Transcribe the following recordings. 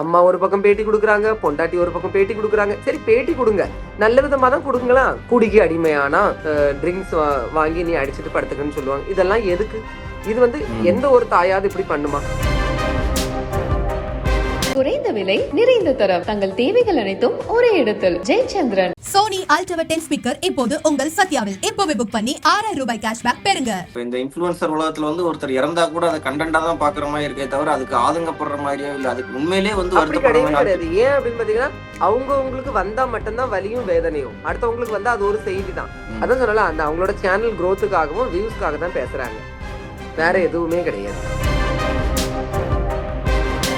அம்மா ஒரு பக்கம் பேட்டி கொடுக்குறாங்க பொண்டாட்டி ஒரு பக்கம் பேட்டி கொடுக்குறாங்க. சரி பேட்டி கொடுங்க. நல்ல விதமா தான் கொடுங்களா? குடிக்கு அடிமையானா ட்ரிங்க்ஸ் வாங்கி நீ அடிச்சிட்டு படுத்துக்கன்னு சொல்லுவாங்க. இதெல்லாம் எதுக்கு? இது வந்து. எந்த ஒரு தாயாவது இப்படி பண்ணுமா? குறைந்த விலை நிறைந்த தரம். தங்கள் தேவைகள் அனைத்தும் ஒரே இடத்தில். Jayachandran. Sony ultra ten speaker இப்போது உங்கள் சத்யாவில். இப்போவே புக் பண்ணி ஆறாயிரம் ரூபாய் கேஷ்பேக் பெறுங்க. இந்த இன்ஃப்ளூயன்சர் உலகத்துல வந்து ஒருத்தர் இறந்தா கூட அதை கண்டென்ட்டா தான் பாக்குற மாதிரி இருக்கே தவிர அதுக்கு ஆதங்கப்படுற மாதிரியோ இல்ல. அதுக்கு உண்மையிலேயே வந்து அப்படி வருத்தப்படுற கிடையவே மாதிரி கிடையாது. ஏன் அப்படின்னு பாத்தீங்கன்னா அவங்க உங்களுக்கு வந்தா மட்டும்தான் வலியும் வேதனையும். அடுத்தவங்களுக்கு வந்தா அது ஒரு செய்தி தான். அதான் சொல்லலாம் அந்த அவங்களோட சேனல் growth-க்காகவும் வியூஸ்க்காக தான் பேசுறாங்க. வேற எதுவுமே கிடையாது.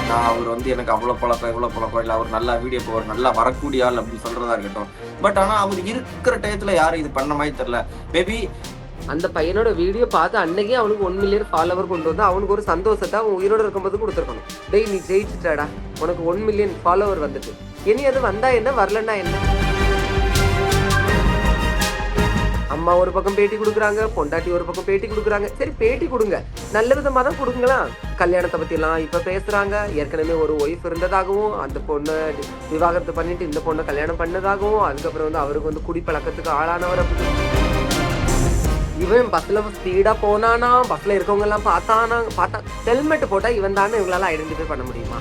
நான் அவர் வந்து எனக்கு அவ்வளவு பழக்கம் இவ்வளவு பழக்கம் இல்ல அவர் நல்லா வீடியோ போவார் நல்லா வரக்கூடிய ஆள் அப்படின்னு சொல்றதா இருக்கட்டும். பட் ஆனா அவர் இருக்கிற டயத்துல யாரும் இது பண்ண மாதிரி தெரியல. மேபி அந்த பையனோட வீடியோ பார்த்து அன்னைக்கே அவனுக்கு ஒன் மில்லியன் ஃபாலோவர் கொண்டு வந்து அவனுக்கு ஒரு சந்தோஷத்தை அவன் உயிரோட இருக்கும்போது கொடுத்துருக்கணும். டெய் நீ ஜெயிச்சுட்டாடா. உனக்கு ஒன் மில்லியன் ஃபாலோவர் வந்துட்டு. இனி அது வந்தா என்ன வரலன்னா என்ன? அம்மா ஒரு பக்கம் பேட்டி கொடுக்குறாங்க பொண்டாட்டி ஒரு பக்கம் பேட்டி கொடுக்குறாங்க. சரி பேட்டி கொடுங்க. நல்ல விதமாக தான் கொடுங்களா கல்யாணத்தை பற்றிலாம் இப்போ பேசுகிறாங்க ஏற்கனவே ஒரு ஒய்ஃப் இருந்ததாகவும் அந்த பொண்ணை விவாகரத்து பண்ணிட்டு இந்த பொண்ணை கல்யாணம் பண்ணதாகவும் அதுக்கப்புறம் வந்து அவருக்கு வந்து குடிப்பழக்கத்துக்கு ஆளானவர் அப்படின்னு இவன் பஸ்ல ஸ்பீடா போனானா பஸ்ல இருக்கவங்க எல்லாம் பார்த்தானா பார்த்தா ஹெல்மெட் போட்டா இவன் தானே இவங்களால ஐடென்டிஃபை பண்ண முடியுமா?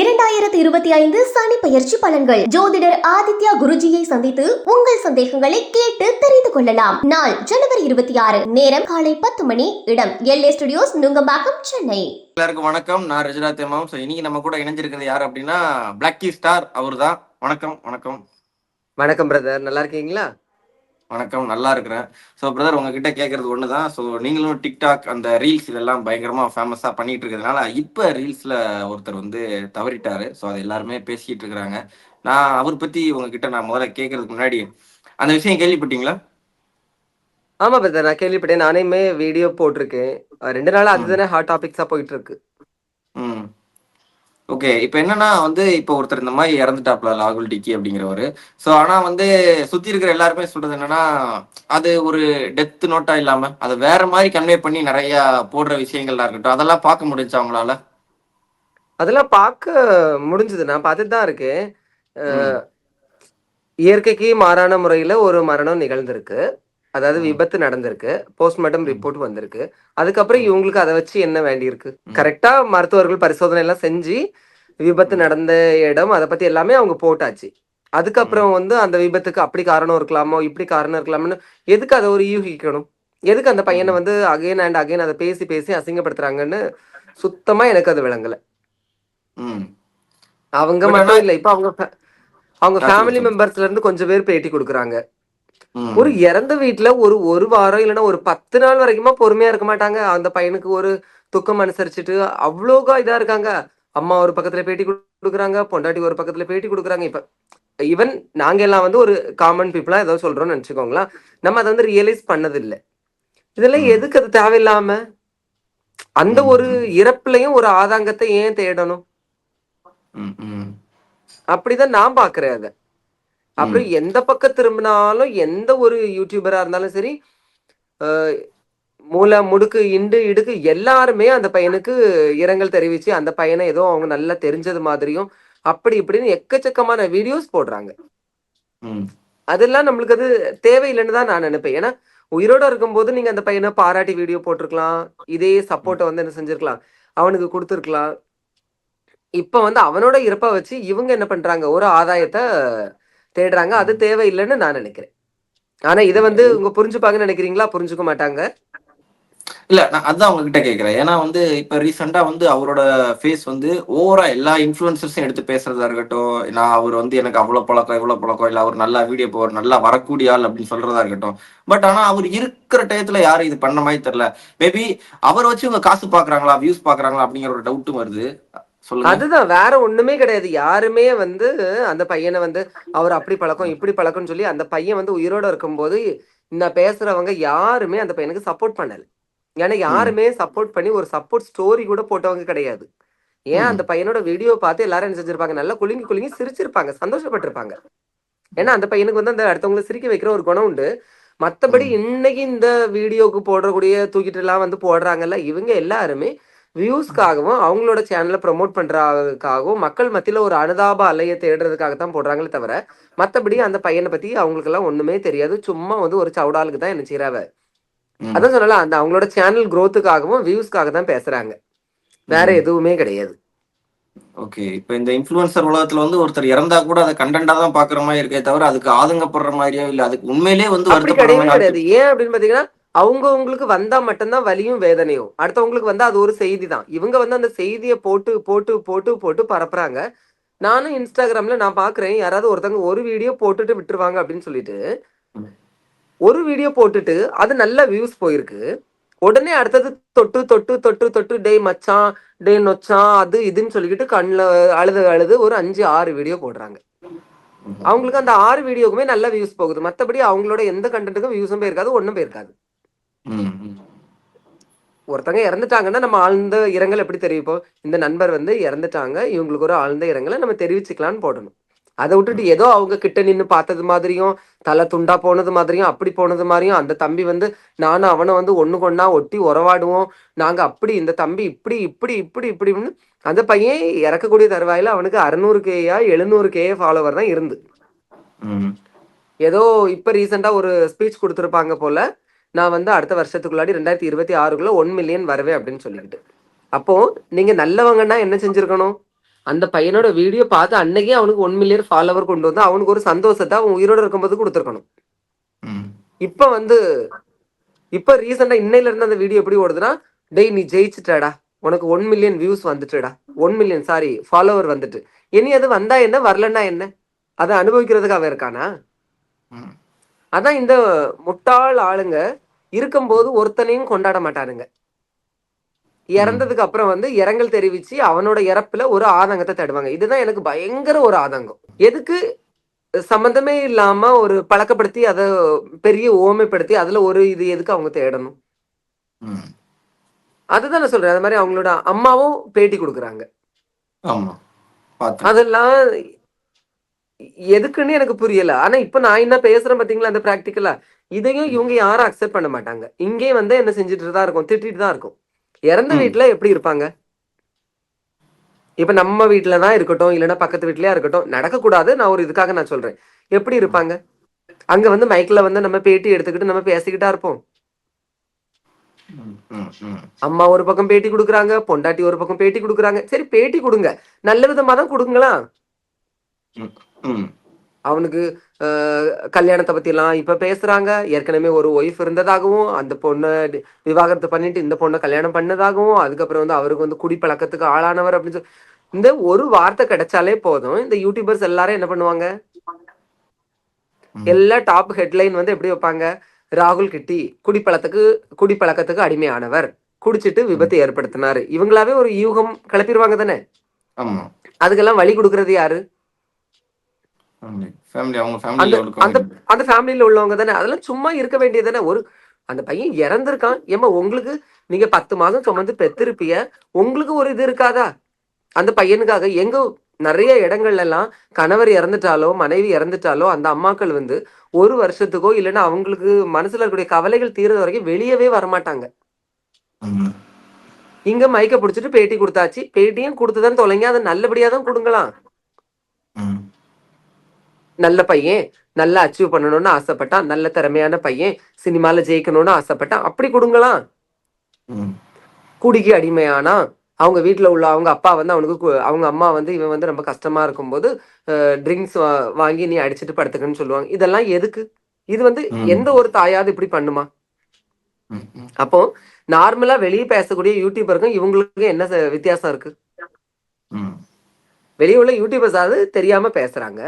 இரண்டாயிரத்தி இருபத்தி ஐந்து சனி பயிற்சி பலன்கள். ஜோதிடர் ஆதித்யா குருஜியை சந்தித்து உங்கள் சந்தேகங்களை கேட்டு தெரிந்து கொள்ளலாம். நாள் ஜனவரி இருபத்தி ஆறு நேரம் காலை பத்து மணி இடம் எல்ஏ ஸ்டுடியோஸ் நுங்கம்பாக்கம் சென்னை. எல்லாருக்கும் வணக்கம். நான் ரஜினா தேமாவும் ஸோ இன்னைக்கு நம்ம கூட இணைஞ்சிருக்கிறது யார் அப்படின்னா பிளாக்கி ஸ்டார் அவர் தான் வணக்கம் வணக்கம். வணக்கம் பிரதர் நல்லா இருக்கீங்களா? வணக்கம் நல்லா இருக்கிறேன். ஸோ பிரதர் உங்ககிட்ட கேட்கறது ஒன்று தான் ஸோ நீங்களும் டிக்டாக் அந்த ரீல்ஸ் இதெல்லாம் பயங்கரமா ஃபேமஸாக பண்ணிட்டு இருக்கிறதுனால இப்போ ரீல்ஸில் ஒருத்தர் வந்து தவறிட்டாரு. ஸோ அதை எல்லாருமே பேசிக்கிட்டு இருக்கிறாங்க. நான் அவர் பற்றி உங்ககிட்ட நான் முதல்ல கேட்கறதுக்கு முன்னாடி அந்த விஷயம் கேள்விப்பட்டீங்களா? ஆமா பிரதர் நான் கேள்விப்பட்டேன். நானேமே வீடியோ போட்டிருக்கேன். ரெண்டு நாளா அதுதானே ஹாட் டாபிக்ஸா போயிட்டு இருக்கு. ம். ஓகே இப்போ என்னன்னா வந்து இப்போ ஒருத்தர் இந்த மாதிரி இறந்துட்டாப்ல ராகுல் டிக்கி அப்படிங்கிறவரு. ஸோ ஆனா வந்து சுத்தி இருக்கிற எல்லாருமே சொல்றது என்னன்னா அது ஒரு டெத் நோட்டா இல்லாம அதை வேற மாதிரி கன்வே பண்ணி நிறைய போடுற விஷயங்கள்லாம் இருக்கட்டும். அதெல்லாம் பார்க்க முடிஞ்சா அவங்களால அதெல்லாம் பார்க்க முடிஞ்சது. நான் பார்த்துட்டு தான் இருக்கேன் அஹ் இயற்கைக்கு மாறான முறையில ஒரு மரணம் நிகழ்ந்திருக்கு. அதாவது. விபத்து நடந்திருக்கு போஸ்ட்மார்ட்டம். ரிப்போர்ட் வந்திருக்கு அதுக்கப்புறம் இவங்களுக்கு அதை வச்சு என்ன வேண்டியிருக்கு. கரெக்டா மருத்துவர்கள் பரிசோதனை எல்லாம் செஞ்சு விபத்து நடந்த இடம் அதை பத்தி எல்லாமே அவங்க போட்டாச்சு அதுக்கப்புறம் வந்து அந்த விபத்துக்கு அப்படி காரணம் இருக்கலாமோ இப்படி காரணம் இருக்கலாம்னு எதுக்கு அதை ஒரு யூகிக்கணும் எதுக்கு அந்த பையனை. வந்து அகைன் அண்ட் அகைன் அதை பேசி பேசி அசிங்கப்படுத்துறாங்கன்னு சுத்தமா எனக்கு அது விளங்கல அவங்க மட்டும் இல்ல இப்ப அவங்க அவங்க ஃபேமிலி. மெம்பர்ஸ்ல இருந்து கொஞ்சம் பேர் பேட்டி கொடுக்குறாங்க. ஒரு இறந்த வீட்ல ஒரு ஒரு வாரம் இல்லைன்னா ஒரு பத்து நாள் வரைக்குமா பொறுமையா இருக்க மாட்டாங்க. அந்த பையனுக்கு ஒரு துக்கம் அனுசரிச்சுட்டு அவ்வளோகா இதா இருக்காங்க. அம்மா ஒரு பக்கத்துல பேட்டி கொடுக்குறாங்க பொண்டாட்டி ஒரு பக்கத்துல பேட்டி கொடுக்குறாங்க. இப்ப ஈவன் நாங்க எல்லாம் வந்து ஒரு காமன் பீப்புளா ஏதோ சொல்றோம்னு நினைச்சுக்கோங்களேன். நம்ம அதை வந்து ரியலைஸ் பண்ணது இல்ல இதெல்லாம். எதுக்கு அது தேவையில்லாம? அந்த ஒரு. இறப்புலயும் ஒரு ஆதாங்கத்தை ஏன் தேடணும். அப்படிதான் நான் பாக்குறேன் அதை. அப்புறம் எந்த பக்கம் திரும்பினாலும் எந்த ஒரு யூடியூபரா இருந்தாலும் சரி மூல முடுக்கு இண்டு இடுக்கு எல்லாருமே அந்த பையனுக்கு இரங்கல் தெரிவிச்சு அந்த பையனை ஏதோ அவங்க நல்லா தெரிஞ்சது மாதிரியும் அப்படி இப்படின்னு எக்கச்சக்கமான வீடியோஸ் போடுறாங்க. அதெல்லாம் நம்மளுக்கு அது தேவையில்லைன்னு தான் நான் நினைப்பேன். ஏன்னா உயிரோட இருக்கும்போது நீங்க அந்த பையனை பாராட்டி வீடியோ போட்டிருக்கலாம். இதே சப்போர்ட்டை வந்து என்ன செஞ்சிருக்கலாம். அவனுக்கு கொடுத்துருக்கலாம். இப்ப வந்து அவனோட இறப்ப வச்சு இவங்க என்ன பண்றாங்க? ஒரு ஆதாயத்தை தேடுறாங்க. அது தேவையில்லைன்னு நான் நினைக்கிறேன். ஆனா இதை வந்து உங்க புரிஞ்சுப்பாங்கன்னு நினைக்கிறீங்களா? புரிஞ்சுக்க மாட்டாங்க. இல்ல நான் அதான் உங்ககிட்ட கேக்குறேன் ஏன்னா வந்து இப்ப ரீசெண்டா வந்து அவரோட ஃபேஸ் வந்து ஓவரா எல்லா இன்ஃபுளுசர்ஸும் எடுத்து பேசுறதா இருக்கட்டும் நான் அவர் வந்து எனக்கு அவ்வளவு பழக்கம் இவ்வளவு பழக்கம் இல்ல அவர் நல்லா வீடியோ போவார் நல்லா வரக்கூடிய ஆள் அப்படின்னு சொல்றதா இருக்கட்டும். பட் ஆனா அவர் இருக்கிற டயத்துல யாரும் இது பண்ண மாதிரி தெரியல. மேபி அவர் வச்சு இவங்க காசு பாக்குறாங்களா வியூஸ் பாக்குறாங்களா அப்படிங்கிற ஒரு டவுட்டும் வருது. அதுதான் வேற ஒண்ணுமே கிடையாது. யாருமே வந்து அந்த பையனை வந்து அவர் அப்படி பழக்கம் இப்படி பழக்கம்னு சொல்லி அந்த பையன் வந்து உயிரோட இருக்கும்போது நான் பேசுறவங்க யாருமே அந்த பையனுக்கு சப்போர்ட் பண்ணல. ஏன்னா யாருமே சப்போர்ட் பண்ணி ஒரு சப்போர்ட் ஸ்டோரி கூட போட்டவங்க கிடையாது. ஏன். அந்த பையனோட வீடியோ பார்த்து எல்லாரும் என்ன செஞ்சிருப்பாங்க? நல்லா குலுங்கி குலுங்கி சிரிச்சிருப்பாங்க சந்தோஷப்பட்டிருப்பாங்க. ஏன்னா அந்த பையனுக்கு வந்து அந்த அடுத்தவங்களை சிரிக்க வைக்கிற ஒரு குணம் உண்டு. மத்தபடி இன்னைக்கு இந்த வீடியோக்கு போடக்கூடிய தூக்கிட்டு எல்லாம் வந்து போடுறாங்கல்ல இவங்க எல்லாருமே வியூஸ்க்காகவும் அவங்களோட சேனலை ப்ரமோட் பண்றதுக்காகவும் மக்கள் மத்தியில ஒரு அனுதாப அலையை தேடுறதுக்காக தான் போடுறாங்களே தவிர மத்தபடி அந்த பையனை பத்தி அவங்களுக்கெல்லாம் ஒண்ணுமே தெரியாது. சும்மா வந்து ஒரு சவுடாலுக்கு தான் என்ன செய்யறாவ ம். அதான் சொல்லல அந்த அவங்களோட சேனல் growthக்காகவும் வியூஸ்க்காக தான் பேசுறாங்க. வேற எதுவுமே கிடையாது. ஓகே இப்போ இந்த இன்ஃப்ளூயன்சர் உலகத்துல வந்து ஒருத்தர் இறந்தா கூட அதை கண்டென்ட்டா தான் பாக்குற மாதிரி இருக்கே தவிர அதுக்கு ஆதங்கப்படுற மாதிரியோ இல்ல அதுக்கு உண்மையிலேயே வந்து வருத்தப்படுற மாதிரி கிடையாது. ஏன் அப்படின்னு பாத்தீங்கன்னா அவங்கவுங்களுக்கு வந்தா மட்டும்தான் வலியும் வேதனையும். அடுத்தவங்களுக்கு வந்தா அது ஒரு செய்தி தான் இவங்க வந்து அந்த செய்தியை போட்டு போட்டு போட்டு போட்டு பரப்புறாங்க. நானும் இன்ஸ்டாகிராம்ல நான் பாக்குறேன். யாராவது ஒருத்தவங்க ஒரு வீடியோ போட்டுட்டு விட்டுருவாங்க அப்படின்னு சொல்லிட்டு ஒரு வீடியோ போட்டுட்டு அது நல்ல வியூஸ் போயிருக்கு. உடனே அடுத்தது தொட்டு தொட்டு தொட்டு தொட்டு டேய் மச்சான் டே நொச்சான் அது இதுன்னு சொல்லிக்கிட்டு கண்ணில் அழுது அழுது ஒரு அஞ்சு ஆறு வீடியோ போடுறாங்க. அவங்களுக்கு அந்த ஆறு வீடியோக்குமே நல்ல வியூஸ் போகுது. மத்தபடி அவங்களோட எந்த கண்டென்ட்டுக்கும் வியூஸும் போயிருக்காது ஒன்றும் போயிருக்காது. ஒருத்தங்க இறந்துட்டாங்கன்னா நம்ம ஆழ்ந்த இரங்கல் எப்படி தெரிவிப்போம் இந்த நண்பர் வந்து இறந்துட்டாங்க இவங்களுக்கு ஒரு ஆழ்ந்த இரங்கலை நம்ம தெரிவிச்சுக்கலாம்னு போடணும். அதை விட்டுட்டு ஏதோ அவங்க கிட்ட நின்று பார்த்தது மாதிரியும் தலை துண்டா போனது மாதிரியும் அப்படி போனது மாதிரியும் அந்த தம்பி வந்து நானும் அவனை வந்து ஒண்ணு கொண்டா ஒட்டி உறவாடுவோம். நாங்க அப்படி இந்த தம்பி இப்படி இப்படி இப்படி இப்படின்னு அந்த பையன் இறக்கக்கூடிய தருவாயில அவனுக்கு அறுநூறு கேயா எழுநூறு கே ஃபாலோவர் தான் இருந்து. ஏதோ இப்ப ரீசெண்டா ஒரு ஸ்பீச் கொடுத்துருப்பாங்க போல நான் வந்து அடுத்த வருஷத்துக்குள்ளாடி ரெண்டாயிரத்தி இருபத்தி ஆறுக்குள்ள ஒன் மில்லியன் வருவேன் அப்படின்னு சொல்லிக்கிட்டு. அப்போ நீங்க நல்லவங்கன்னா என்ன செஞ்சிருக்கணும்? அந்த பையனோட வீடியோ பார்த்து அன்னைக்கே அவனுக்கு ஒன் மில்லியன் ஃபாலோவர் கொண்டு வந்து அவனுக்கு ஒரு சந்தோஷத்தை அவன் உயிரோட இருக்கும்போது கொடுத்துருக்கணும். இப்ப வந்து இப்ப ரீசெண்டா இன்னையில இருந்து அந்த வீடியோ எப்படி ஓடுதுன்னா டேய் நீ ஜெயிச்சுட்டடா. உனக்கு ஒன் மில்லியன் வியூஸ் வந்துட்டுடா. ஒன் மில்லியன் சாரி ஃபாலோவர் வந்துட்டு. இனி அது வந்தா என்ன வரலன்னா என்ன? அதை அனுபவிக்கிறதுக்கு அவன் இருக்கானா. அதான் இந்த முட்டாள் ஆளுங்க இருக்கும்போது ஒருத்தனையும் கொண்டாட மாட்டானுங்க. இறந்ததுக்கு அப்புறம் வந்து இரங்கல் தெரிவிச்சு அவனோட இறப்புல ஒரு ஆதங்கத்தை தேடுவாங்க. இதுதான் எனக்கு பயங்கர ஒரு ஆதங்கம். எதுக்கு? சம்பந்தமே இல்லாம ஒரு பழக்கப்படுத்தி அதை பெரிய ஓமைப்படுத்தி அதுல ஒரு இது எதுக்கு அவங்க தேடணும். அதுதான் நான் சொல்றேன். அது மாதிரி அவங்களோட அம்மாவும் பேட்டி கொடுக்குறாங்க. அதெல்லாம் எதுக்குன்னு எனக்கு புரியல. ஆனா இப்ப நான் என்ன பேசுறேன் பாத்தீங்களா அந்த பிராக்டிக்கலா இதையும் இவங்க யாரும் அக்செப்ட் பண்ண மாட்டாங்க. இங்கே வந்து என்ன செஞ்சுட்டு தான் இருக்கும் திட்டிட்டு தான் இருக்கும். இறந்த. வீட்டுல எப்படி இருப்பாங்க? இப்ப நம்ம வீட்டுல தான் இருக்கட்டும் இல்லைன்னா பக்கத்து வீட்லயா இருக்கட்டும் நடக்கக்கூடாது நான் ஒரு இதுக்காக நான் சொல்றேன். எப்படி இருப்பாங்க? அங்க வந்து மைக்ல வந்து நம்ம பேட்டி எடுத்துக்கிட்டு நம்ம பேசிக்கிட்டா இருப்போம். அம்மா ஒரு பக்கம் பேட்டி கொடுக்குறாங்க பொண்டாட்டி ஒரு பக்கம் பேட்டி கொடுக்குறாங்க. சரி பேட்டி கொடுங்க. நல்ல விதமா தான் கொடுங்களா. அவனுக்கு கல்யாணத்தை பத்தி எல்லாம் இப்ப பேசுறாங்க. ஏற்கனவே ஒரு ஒய்ஃப் இருந்ததாகவும் அந்த பொண்ணை விவாகரத்து பண்ணிட்டு இந்த பொண்ணை கல்யாணம் பண்ணதாகவும் அதுக்கப்புறம் வந்து அவருக்கு வந்து குடிப்பழக்கத்துக்கு ஆளானவர் அப்படின்னு சொல்லி இந்த ஒரு வார்த்தை கிடைச்சாலே போதும். இந்த யூடியூபர்ஸ் எல்லாரும் என்ன பண்ணுவாங்க. எல்லா டாப் ஹெட்லைன் வந்து எப்படி வைப்பாங்க? ராகுல் கிட்டி குடிப்பழத்துக்கு குடிப்பழக்கத்துக்கு அடிமையானவர். குடிச்சிட்டு விபத்து ஏற்படுத்தினாரு. இவங்களாவே ஒரு யூகம் கிளப்பிடுவாங்க தானே? அதுக்கெல்லாம் வழி கொடுக்கறது யாரு? ஃபேமிலி ஃபேமிலி அவங்க அந்த அந்த ஃபேமிலியில உள்ளவங்க தானே? அதெல்லாம் சும்மா இருக்க வேண்டியது தானே? ஒரு அந்த பையன் இறந்திருக்கான். ஏமா உங்களுக்கு நீங்க பத்து மாசம் சுமந்து பெத்திருப்பிய உங்களுக்கு ஒரு இது இருக்காதா? அந்த பையனுக்காக எங்க நிறைய இடங்கள்ல எல்லாம் கணவர் இறந்துட்டாலோ மனைவி இறந்துட்டாலோ அந்த அம்மாக்கள் வந்து ஒரு வருஷத்துக்கோ இல்லைன்னா அவங்களுக்கு மனசுல இருக்கக்கூடிய கவலைகள் தீர்றது வரைக்கும் வெளியவே வரமாட்டாங்க. இங்க மைக்க பிடிச்சிட்டு பேட்டி கொடுத்தாச்சு. பேட்டியும் கொடுத்துதான் தொலைங்க. அதை நல்லபடியா தான் கொடுங்களாம். நல்ல பையன் நல்லா அச்சீவ் பண்ணணும்னு ஆசைப்பட்டான் நல்ல திறமையான பையன் சினிமால ஜெயிக்கணும்னு ஆசைப்பட்டான் அப்படி கொடுங்களாம் ம். குடிக்கு அடிமையானா அவங்க வீட்ல உள்ள அவங்க அப்பா வந்து அவனுக்கு அவங்க அம்மா வந்து இவன் வந்து ரொம்ப கஷ்டமா இருக்கும்போது ட்ரிங்க்ஸ் வாங்கி நீ அடிச்சிட்டு படுத்துக்கன்னு சொல்லுவாங்க இதெல்லாம் எதுக்கு இது வந்து. எந்த ஒரு தாயாவது இப்படி பண்ணுமா. அப்போ நார்மலா வெளியே பேசக்கூடிய யூடியூபருக்கும் இவங்களுக்கும் என்ன வித்தியாசம் இருக்கு. வெளியே உள்ள யூடியூபர்ஸாவது தெரியாம பேசுறாங்க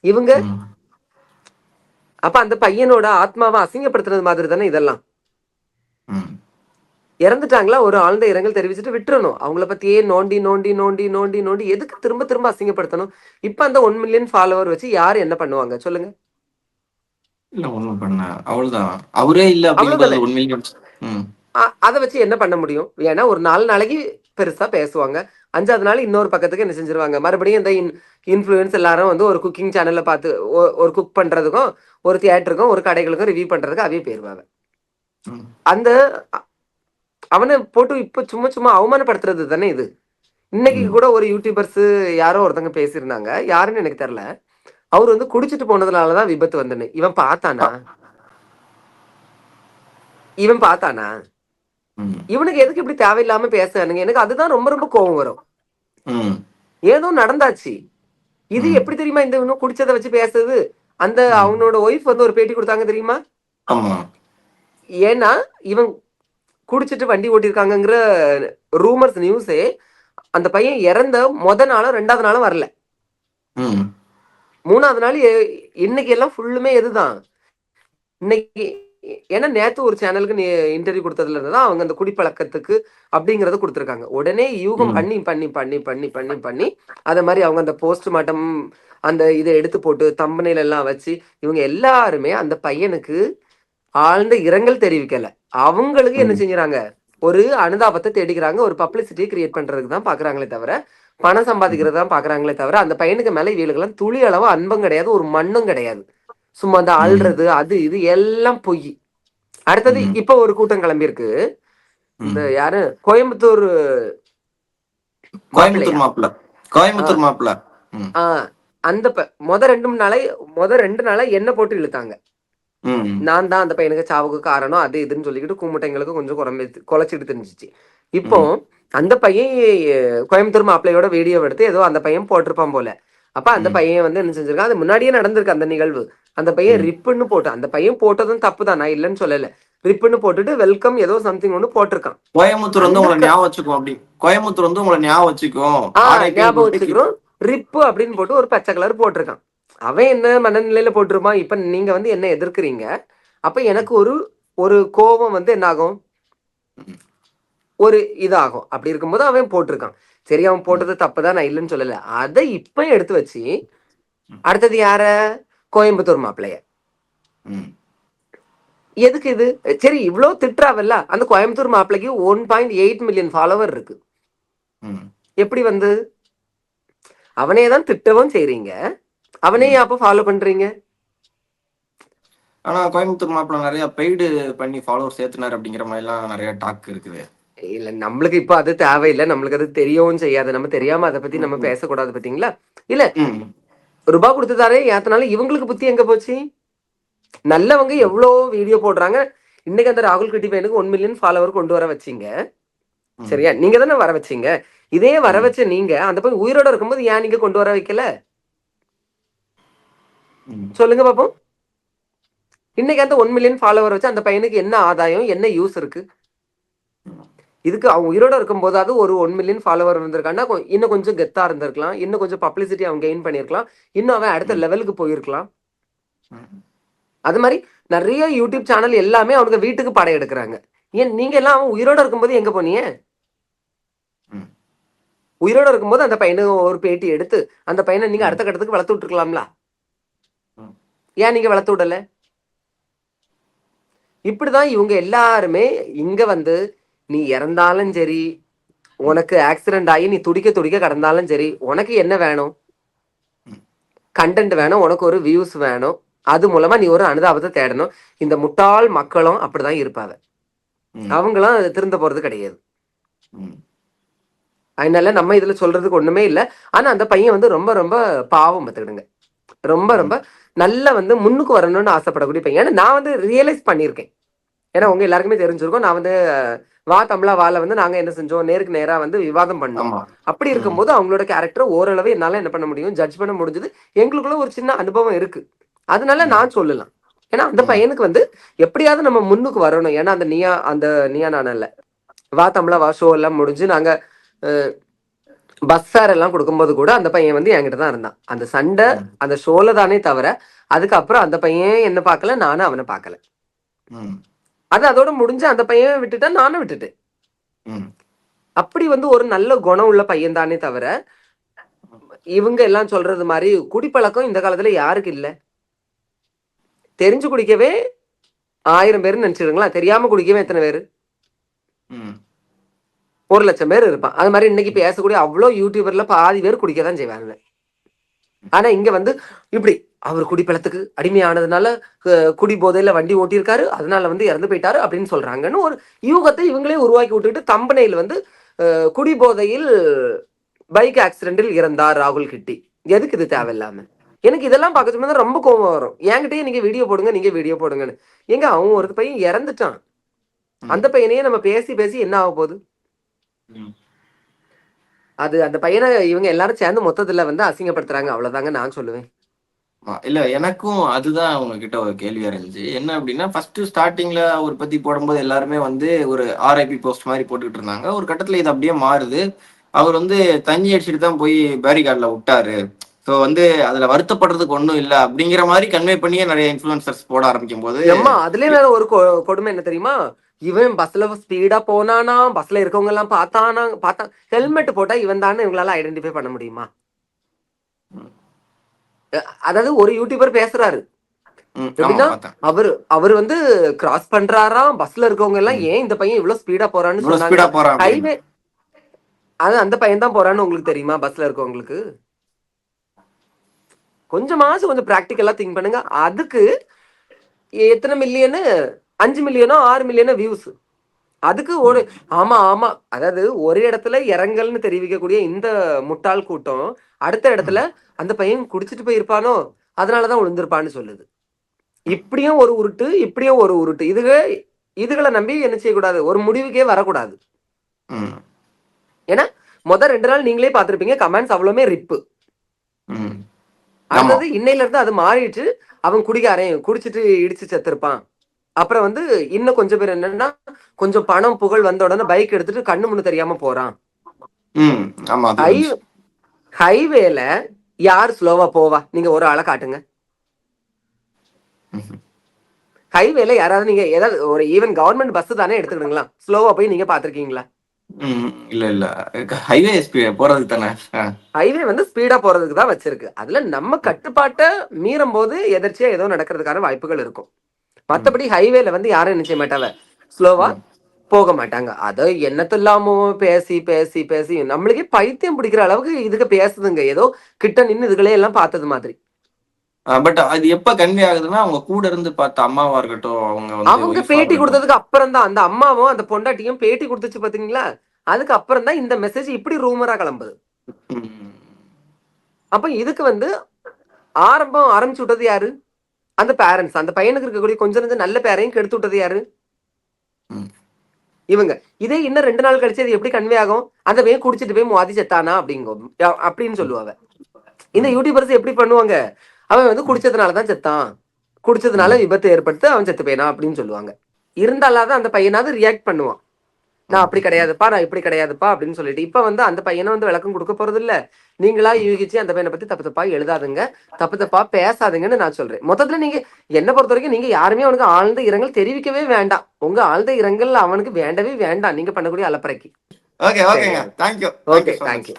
இவங்க. அப்ப அந்த பையனோட ஆத்மாவை அசிங்கப்படுத்துறது மாதிரி தானே இதெல்லாம். இறந்துட்டாங்களா? ஒரு ஆழ்ந்த இரங்கல் தெரிவிச்சுட்டு விட்டுறணும். அவங்கள பத்தியே நோண்டி நோண்டி நோண்டி நோண்டி நோண்டி எதுக்கு திரும்ப திரும்ப அசிங்கப்படுத்தணும்? இப்ப அந்த ஒன் மில்லியன் ஃபாலோவர் வச்சு யார் என்ன பண்ணுவாங்க? சொல்லுங்க. இல்ல ஒண்ணும் பண்ண அவ்வளவுதான். அவரே இல்ல அப்படிங்கிறது உண்மையிலும் ம். அ- அதை வச்சு என்ன பண்ண முடியும்? ஏன்னா ஒரு நாலு நாளைக்கு பெருசா பேசுவாங்க. அஞ்சாவது நாள் இன்னொரு பக்கத்துக்கு என்ன செஞ்சிருவாங்க? மறுபடியும் இந்த இன்ஃப்ளூயன்ஸ் எல்லாரும் வந்து ஒரு குக்கிங் சேனல்ல பார்த்து ஒரு குக் பண்றதுக்கும் ஒரு தியேட்டருக்கும் ஒரு கடைகளுக்கும் ரிவ்யூ பண்றதுக்கு அவையே போயிருவாங்க. ம். அந்த அவனை போட்டு இப்ப சும்மா சும்மா அவமானப்படுத்துறது தானே இது. இன்னைக்கு. கூட ஒரு யூடியூபர்ஸ் யாரோ ஒருத்தங்க பேசியிருந்தாங்க. யாருன்னு எனக்கு தெரியல. அவர் வந்து குடிச்சிட்டு போனதுனாலதான் விபத்து வந்துன்னு. இவன் பார்த்தானா? இவன் பார்த்தானா. இவனுக்கு எதுக்கு இப்படி தேவையில்லாம பேசுறானுங்க? எனக்கு அதுதான் ரொம்ப ரொம்ப கோவம் வரும். ஏதோ நடந்தாச்சு. இது. எப்படி தெரியுமா இந்த இன்னும் குடிச்சதை வச்சு பேசுறது? அந்த. அவனோட ஒய்ஃப் வந்து ஒரு பேட்டி கொடுத்தாங்க தெரியுமா? ஏன்னா இவன் குடிச்சிட்டு வண்டி ஓட்டியிருக்காங்கங்கிற ரூமர்ஸ் நியூஸே அந்த பையன் இறந்த முத நாளும் ரெண்டாவது நாளும் வரல. மூணாவது நாள் இன்னைக்கு எல்லாம் ஃபுல்லுமே எதுதான் இன்னைக்கு ஏன்னா நேத்து ஒரு சேனலுக்கு நீ இன்டர்வியூ கொடுத்ததுல இருந்து தான் அவங்க அந்த குடிப்பழக்கத்துக்கு அப்படிங்கறத கொடுத்துருக்காங்க. உடனே யூகம். பண்ணி பண்ணி பண்ணி பண்ணி பண்ணி பண்ணி அத மாதிரி அவங்க அந்த போஸ்ட்மார்ட்டம் அந்த இதை எடுத்து போட்டு தம்பனையில எல்லாம் வச்சு இவங்க எல்லாருமே அந்த பையனுக்கு ஆழ்ந்த இரங்கல் தெரிவிக்கல. அவங்களுக்கு என்ன. செஞ்சுறாங்க? ஒரு அனுதாபத்தை தேடிக்கிறாங்க. ஒரு பப்ளிசிட்டியை கிரியேட் பண்றதுக்கு தான் பாக்குறாங்களே தவிர பணம் சம்பாதிக்கிறது தான் பாக்குறாங்களே தவிர அந்த பையனுக்கு மேல இவங்களுக்கெல்லாம் துளி அளவு அன்பும் கிடையாது ஒரு மண்ணும் கிடையாது. சும்மா அந்த. அழுறது அது இது எல்லாம் பொய். அடுத்தது. இப்ப ஒரு கூட்டம் கிளம்பியிருக்கு. ம். இந்த யாரு? கோயம்புத்தூர் கோயம்புத்தூர் மாப்பிள்ள. கோயம்புத்தூர் மாப்பிள்ள. அந்த மொத ரெண்டு நாளை மொத ரெண்டு நாளா என்ன போட்டு இழுத்தாங்க. நான் தான் அந்த பையனுக்கு சாவுக்கு காரணம் அது இதுன்னு சொல்லிக்கிட்டு கும்பிட்டைங்களுக்கு கொஞ்சம் குறைம்பி குலைச்சிட்டு தெரிஞ்சிச்சு. இப்போ அந்த பையன் கோயம்புத்தூர் மாப்பிள்ளையோட வீடியோ எடுத்து ஏதோ அந்த பையன் போட்டிருப்பான் போல. அப்ப அந்த. பையன் வந்து என்ன செஞ்சிருக்கான்? அது முன்னாடியே நடந்திருக்கு அந்த நிகழ்வு. அந்த பையன். ரிப்புன்னு போட்டு அந்த பையன் போட்டதும் தப்பு தான் நான் இல்லைன்னு சொல்லல. ரிப்புன்னு போட்டுட்டு வெல்கம் ஏதோ சம்திங் ஒன்று போட்டிருக்கான். கோயம்புத்தூர் வந்து உங்களை ஞாபகம் வச்சுக்கும் அப்படி. கோயம்புத்தூர் வந்து உங்களை ஞாபகம் வச்சுக்கும் ஞாபகம் வச்சுக்கிறோம். ரிப்பு அப்படின்னு போட்டு ஒரு பச்சை கலர் போட்டிருக்கான். அவன் என்ன மனநிலையில போட்டிருப்பான்? இப்ப நீங்க வந்து என்ன எதிர்க்கிறீங்க? அப்ப எனக்கு ஒரு ஒரு கோபம் வந்து என்ன ஆகும். ஒரு இதாகும். அப்படி இருக்கும்போது அவன் போட்டிருக்கான். சரி அவன் போட்டது தப்புதான் நான் இல்லைன்னு சொல்லல. அதை இப்ப எடுத்து வச்சு அடுத்தது யார? கோயம்புத்தூர் மாப்பிள்ளைய. எதுக்கு இது? சரி இவ்வளவு திட்டுறாவல்ல. அந்த கோயம்புத்தூர் மாப்பிள்ளைக்கு one point eight million follower இருக்கு. எப்படி வந்து? அவனே தான் திட்டவும் செய்றீங்க. அவனே அப்ப ஃபாலோ பண்றீங்க? ஆனா கோயம்புத்தூர் மாப்பிள்ள நிறைய பெய்டு பண்ணி ஃபாலோவர் சேர்த்துனார் அப்படிங்கிற மாதிரி எல்லாம் நிறைய டாக் இருக்குது. இல்ல நம்மளுக்கு இப்ப அது தேவையில்லை நம்மளுக்கு அது தெரியவும் செய்யாது. நம்ம தெரியாம அதை பத்தி நம்ம பேசக்கூடாது பாத்தீங்களா? இல்ல ம். ரூபாய் கொடுத்துதாரே ஏத்தனால இவங்களுக்கு புத்தி எங்க போச்சு? நல்லவங்க எவ்வளோ வீடியோ போடுறாங்க. இன்னைக்கு அந்த ராகுல் கிட்டி பையனுக்கு ஒன் மில்லியன் ஃபாலோவர் கொண்டு வர வச்சீங்க. சரியா? நீங்க தானே வர வச்சீங்க. இதே வர வச்ச நீங்க அந்த போய் உயிரோட இருக்கும்போது ஏன் நீங்க கொண்டு வர வைக்கல. சொல்லுங்க பாப்போம். இன்னைக்கு அந்த ஒன் மில்லியன் ஃபாலோவர் வச்சு அந்த பையனுக்கு என்ன ஆதாயம் என்ன யூஸ் இருக்கு? இதுக்கு அவங்க உயிரோட இருக்கும்போது அது ஒரு ஒன் மில்லியன் ஃபாலோவர் இருந்திருக்கான்னா இன்னும் கொஞ்சம் கெத்தா இருந்திருக்கலாம். இன்னும் கொஞ்சம் பப்ளிசிட்டி அவன் கெயின் பண்ணியிருக்கலாம் இன்னும் அவன் அடுத்த லெவலுக்கு போயிருக்கலாம். அது மாதிரி நிறைய யூடியூப் சேனல் எல்லாமே அவனுக்கு வீட்டுக்கு படம் எடுக்கிறாங்க. ஏன் நீங்க எல்லாம் அவன் உயிரோட இருக்கும்போது எங்க போனீங்க. உயிரோட இருக்கும்போது அந்த பையனை ஒரு பேட்டி எடுத்து அந்த பையனை நீங்க அடுத்த கட்டத்துக்கு வளர்த்து விட்டுருக்கலாம்ல. ஏன் நீங்க வளர்த்து விடல? இப்படிதான் இவங்க எல்லாருமே இங்க வந்து நீ இறந்தாலும் சரி உனக்கு ஆக்சிடென்ட் ஆகி நீ துடிக்க துடிக்க கடந்தாலும் சரி உனக்கு என்ன வேணும்? கண்டென்ட் வேணும் உனக்கு ஒரு வியூஸ் வேணும். அது மூலமா நீ ஒரு அனுதாபத்தை தேடணும். இந்த முட்டாள் மக்களும் அப்படிதான் இருப்பாங்க. அவங்களும் திருந்த போறது கிடையாது. அதனால நம்ம இதுல சொல்றதுக்கு ஒண்ணுமே இல்ல. ஆனா அந்த பையன் வந்து ரொம்ப ரொம்ப பாவம் பார்த்துக்கிடுங்க. ரொம்ப ரொம்ப நல்ல வந்து முன்னுக்கு வரணும்னு ஆசைப்படக்கூடிய பையன். ஏன்னா நான் வந்து ரியலைஸ் பண்ணியிருக்கேன். ஏன்னா உங்க எல்லாருக்குமே தெரிஞ்சிருக்கும். நான் வந்து வா தமிழா வால வந்து நாங்க என்ன செஞ்சோம்? நேருக்கு நேரா வந்து விவாதம் பண்ணோம். அப்படி இருக்கும்போது அவங்களோட கேரக்டர் ஓரளவு என்னால என்ன பண்ண முடியும்? ஜட்ஜ் பண்ண முடிஞ்சது. எங்களுக்குள்ள ஒரு சின்ன அனுபவம் இருக்கு. அதனால நான் சொல்லலாம். ஏன்னா அந்த பையனுக்கு வந்து எப்படியாவது நம்ம முன்னுக்கு வரணும். ஏன்னா அந்த நியா அந்த நியா நானல்ல வா தமிழா வா ஷோ எல்லாம் முடிஞ்சு நாங்க பஸ் ஃபேர் எல்லாம் கொடுக்கும்போது கூட அந்த பையன் வந்து என்கிட்ட தான் இருந்தான். அந்த சண்டை அந்த ஷோல தானே தவிர அதுக்கப்புறம் அந்த பையன் என்ன பார்க்கல நானும் அவனை பார்க்கல. அது அதோட முடிஞ்சு அந்த பையன் விட்டுட்டேன் நானும் விட்டுட்டேன். ம். அப்படி வந்து ஒரு நல்ல குணம் உள்ள பையன் தானே தவிர இவங்க எல்லாம் சொல்றது மாதிரி குடிப்பழக்கம் இந்த காலத்துல யாருக்கு இல்ல. தெரிஞ்சு குடிக்கவே ஆயிரம் பேர் நினைச்சிருங்களா தெரியாம குடிக்கவே எத்தனை பேர்? ம். ஒரு லட்சம் பேர் இருப்பான். அது மாதிரி இன்னைக்கு பேசக்கூடிய அவ்வளோ யூடியூபர்ல பாதி பேர் குடிக்க தான் செய்வாங்க ஆனா இங்க வந்து இப்படி அவர் குடிப்பழத்துக்கு அடிமையானதுனால குடி போதையில வண்டி ஓட்டியிருக்காரு அதனால வந்து இறந்து போயிட்டாரு அப்படின்னு சொல்றாங்கன்னு ஒரு யூகத்தை இவங்களே உருவாக்கி விட்டுட்டு தம்பனையில் வந்து குடி போதையில் பைக் ஆக்சிடென்டில் இறந்தார் ராகுல் கிட்டி. எதுக்கு இது தேவையில்லாம? எனக்கு இதெல்லாம் பார்க்க சும்மா ரொம்ப கோவம் வரும். என்கிட்டயே நீங்க வீடியோ போடுங்க நீங்க வீடியோ போடுங்கன்னு. எங்க அவன் ஒரு பையன் இறந்துட்டான். அந்த பையனையே நம்ம பேசி பேசி என்ன ஆக போகுது. அது அந்த பையனை இவங்க எல்லாரும் சேர்ந்து மொத்தத்துல வந்து அசிங்கப்படுத்துறாங்க. அவ்வளவுதாங்க நான் சொல்லுவேன். ஆ, இல்ல எனக்கும் அதுதான் உங்ககிட்ட ஒரு கேள்வியா இருந்துச்சு. என்ன அப்படின்னா ஃபர்ஸ்ட் ஸ்டார்டிங்ல அவர் பத்தி போடும்போது எல்லாருமே வந்து ஒரு ஆர்ஐபி போஸ்ட் மாதிரி போட்டுக்கிட்டு இருந்தாங்க. ஒரு கட்டத்துல இது அப்படியே மாறுது. அவர் வந்து தண்ணி அடிச்சுட்டு தான் போய் பேரிகார்ட்ல விட்டாரு. ஸோ வந்து அதுல வருத்தப்படுறதுக்கு ஒண்ணும் இல்லை அப்படிங்கிற மாதிரி கன்வே பண்ணியே நிறைய இன்ஃபுளுசர்ஸ் போட ஆரம்பிக்கும் போது அம்மா அதுலயே வேற ஒரு கொ- கொடுமை என்ன தெரியுமா? இவன் பஸ்ல ஸ்பீடா போனானா பஸ்ல இருக்கவங்க எல்லாம் பார்த்தானா பார்த்தா ஹெல்மெட் போட்டா இவன் தானே இவங்களால ஐடென்டிஃபை பண்ண முடியுமா? அதாவது ஒரு யூடியூபர் பேசுறாரு. எப்படின்னா. அவர் அவர் வந்து கிராஸ் பண்றாராம் பஸ்ல இருக்கவங்க எல்லாம் ஏன் இந்த பையன் இவ்வளவு ஸ்பீடா போறான்னு சொன்னாங்க. ஹைவே அது அந்த பையன் தான் போறான்னு உங்களுக்கு தெரியுமா பஸ்ல இருக்கவங்களுக்கு? கொஞ்சமாச்சும் கொஞ்சம் ப்ராக்டிக்கலா திங்க் பண்ணுங்க. அதுக்கு எத்தனை மில்லியனு அஞ்சு மில்லியனோ ஆறு மில்லியனோ வியூஸ் அதுக்கு ஒரு ஆமா ஆமா. அதாவது ஒரு இடத்துல இறங்கல்னு தெரிவிக்கக்கூடிய இந்த முட்டாள் கூட்டம் அடுத்த இடத்துல அந்த பையன் குடிச்சிட்டு போயிருப்பானோ? அதனாலதான் விழுந்திருப்பான்னு சொல்லுது. இப்படியும் ஒரு உருட்டு இப்படியும் ஒரு உருட்டு. இதுக இதுகளை நம்பி என்ன செய்யக்கூடாது? ஒரு முடிவுக்கே வரக்கூடாது. ம், முத ரெண்டு நாள் நீங்களே பார்த்திருப்பீங்க கமெண்ட்ஸ் அவ்வளவுமே ரிப்பு. அடுத்தது இன்னையில இருந்து அது மாறிட்டு அவன் குடிகாரன் குடிச்சிட்டு இடிச்சு செத்துருப்பான். அப்புறம் வந்து இன்னும் கொஞ்சம் பேர் என்னன்னா கொஞ்சம் பணம் புகழ் வந்த உடனே பைக் எடுத்துட்டு கண்ணு முன்னு தெரியாம போறான். ஹைவேல யார் ஸ்லோவா போவா? நீங்க ஒரு ஆளை காட்டுங்க. ஹைவேல யாராவது நீங்க ஏதாவது ஒரு ஈவன் கவர்மெண்ட் பஸ் தானே எடுத்துக்கிடுங்களா? ஸ்லோவா போய் நீங்க பாத்திருக்கீங்களா இல்ல இல்ல. ஹைவே போறதுக்கு தானே. ஹைவே வந்து ஸ்பீடா போறதுக்கு தான் வச்சிருக்கு. அதுல நம்ம கட்டுப்பாட்டை மீறும் போது எதிர்ச்சியா ஏதோ நடக்கிறதுக்கான வாய்ப்புகள் இருக்கும். மத்தபடி ஹைவேல வந்து யாரும் என்ன செய்ய மாட்டாங்க? ஸ்லோவா போக மாட்டாங்க அதை என்னத்து இல்லாமோ பேசி பேசி பேசி நம்மளுக்கே பைத்தியம் பிடிக்கிற அளவுக்கு இதுக்கு பேசுதுங்க. ஏதோ கிட்ட நின்னு இதுகளே எல்லாம் பார்த்தது மாதிரி. பட் அது எப்ப கன்வே ஆகுதுன்னா அவங்க கூட இருந்து பார்த்த அம்மாவா இருக்கட்டும் அவங்க அவங்க பேட்டி. கொடுத்ததுக்கு அப்புறம் தான் அந்த அம்மாவும் அந்த பொண்டாட்டியும் பேட்டி கொடுத்துச்சு பாத்தீங்களா அதுக்கு அப்புறம் தான் இந்த மெசேஜ் இப்படி ரூமரா கிளம்புது. அப்ப இதுக்கு வந்து ஆரம்பம் ஆரம்பிச்சு விட்டது யாரு? அந்த பேரண்ட்ஸ் அந்த பையனுக்கு இருக்கக்கூடிய கொஞ்சம் கொஞ்சம் நல்ல பேரையும் கெடுத்து விட்டது யாரு. இவங்க இதே இன்னும் ரெண்டு நாள் கழிச்சு அது எப்படி கன்வே ஆகும்? அந்த பையன் குடிச்சிட்டு போய் மோதி செத்தானா அப்படிங்கும் அப்படின்னு சொல்லுவாங்க. இந்த யூடியூபர்ஸ் எப்படி பண்ணுவாங்க? அவன் வந்து குடிச்சதுனால தான் செத்தான். குடிச்சதுனால விபத்து ஏற்படுத்து அவன் செத்து போயினா அப்படின்னு சொல்லுவாங்க. இருந்தாலாவது அந்த பையனாவது ரியாக்ட் பண்ணுவான். நான் அப்படி கிடையாதுப்பா நான் இப்படி கிடையாதுப்பா அப்படின்னு சொல்லிட்டு. இப்ப வந்து அந்த பையனை வந்து விளக்கம் கொடுக்க போறது இல்ல நீங்களா யூகிச்சு அந்த பையனை பத்தி தப்பு தப்பா எழுதாதுங்க. தப்பு தப்பா பேசாதுங்கன்னு நான் சொல்றேன். மொத்தத்துல நீங்க என்ன பொறுத்த வரைக்கும் நீங்க யாருமே அவனுக்கு ஆழ்ந்த இரங்கல் தெரிவிக்கவே வேண்டாம். உங்க ஆழ்ந்த இரங்கல் அவனுக்கு வேண்டவே வேண்டாம். நீங்க பண்ணக்கூடிய அலப்பறைக்கு. ஓகே ஓகேங்க thank you okay thank you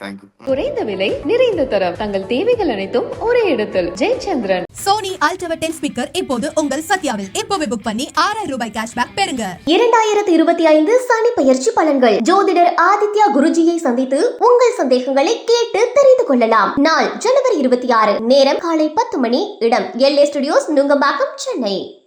thank you குறைந்த விலை நிறைந்த தரம். தங்கள் தேவைகள் அனைத்தும் ஒரே இடத்தில். Jayachandran. Sony ULT tower ten speaker இப்போது உங்கள் சத்யாவில். இப்போவே புக் பண்ணி ஆறாயிரம் ரூபாய் கேஷ்பேக் பெறுங்க. இரண்டாயிரத்தி இருபத்தி ஐந்து சனி பெயர்ச்சி பலன்கள். ஜோதிடர் ஆதித்யா குருஜியை சந்தித்து உங்கள் சந்தேகங்களை கேட்டு தெரிந்து கொள்ளலாம். நாள் ஜனவரி இருபத்தி ஆறு. நேரம் காலை பத்து மணி. இடம் எல்ஏ ஸ்டுடியோஸ் நுங்கம்பாக்கம் சென்னை.